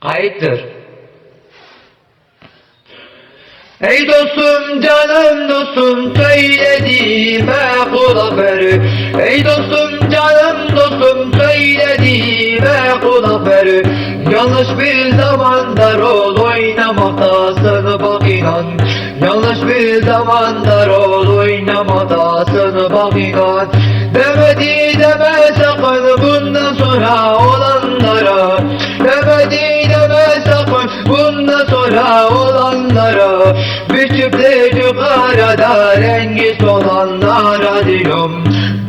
Kayıttır. Ey dostum canım dostum söylediğime kulak ver Ey dostum canım dostum söylediğime kulak ver Yanlış bir zamanda rol oynamaktasın bak inan. Yanlış bir zamanda rol oynamaktasın bak inan. Demedi deme sakın bundan sonra olanlara Bir çiftlik arada rengi solanlara diyorum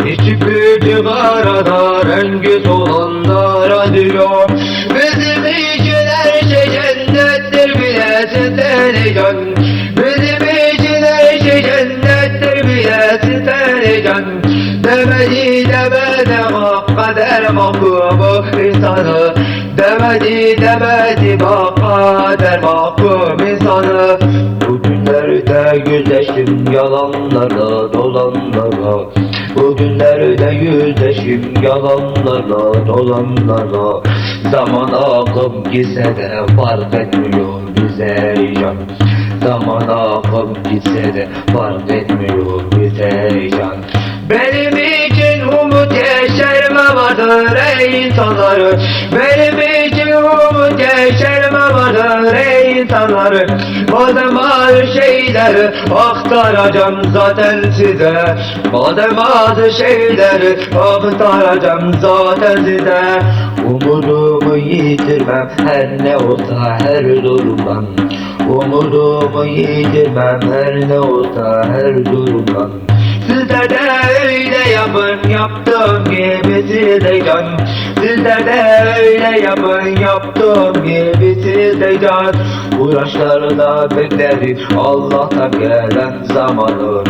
Bir çiftlik arada rengi solanlara diyorum Bizim için her şey cennettir bilesin can. Bizim için her şey cennettir bilesin can. Demedi demedi bak kader mahkumu insanı. Demedi demedi bak yüzleştim yalanlarla dolanlarla. Bugünlerde yüzleştim yalanlarla dolanlarla. Zaman akıp gitse de fark etmiyor bize can Zaman akıp gitse de fark etmiyor bize can Benim için umut yeşerme vardır ey insanlar. Benim için umut yeşerme vardır ey insanlar Madem az şeyleri aktaracağım zaten size. Madem az şeyleri aktaracağım zaten size. Umudumu yitirmem her ne olsa her durumdan. Umudumu yitirmem her ne olsa her durumdan yapın yaptığım gibi siz de can Sizler de öyle yapın yaptığım gibi siz de can Uğraşlarda beklerim Allah'tan gelen zamanı.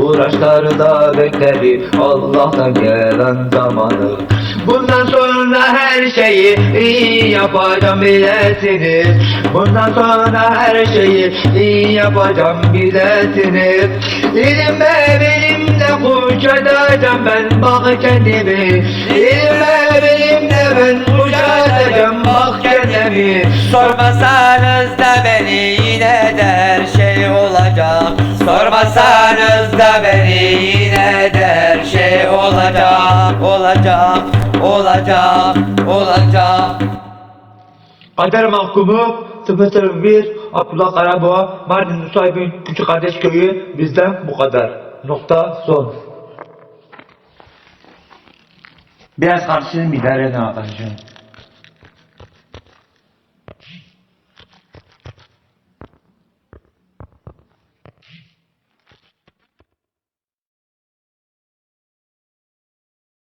Uğraşlarda beklerim Allah'tan gelen zamanı. Bundan sonra her şeyi iyi yapacağım bilesiniz Bundan sonra her şeyi iyi yapacağım bilesiniz İlimle bilimle kuşatacağım ben bak kendimi. İlimle bilimle ben kuşatacağım bak kendimi. Sormasanız da beni yine de her şey olacak. Sormasanız da beni yine de her şey olacak. Olacak, olacak, olacak. Kader mahkumu 001 Abdullah Karaboğa Mardin Nusaybin Küçük Kardeş Köyü bizden bu kadar. Nokta son. Biraz karşıyım idare edin.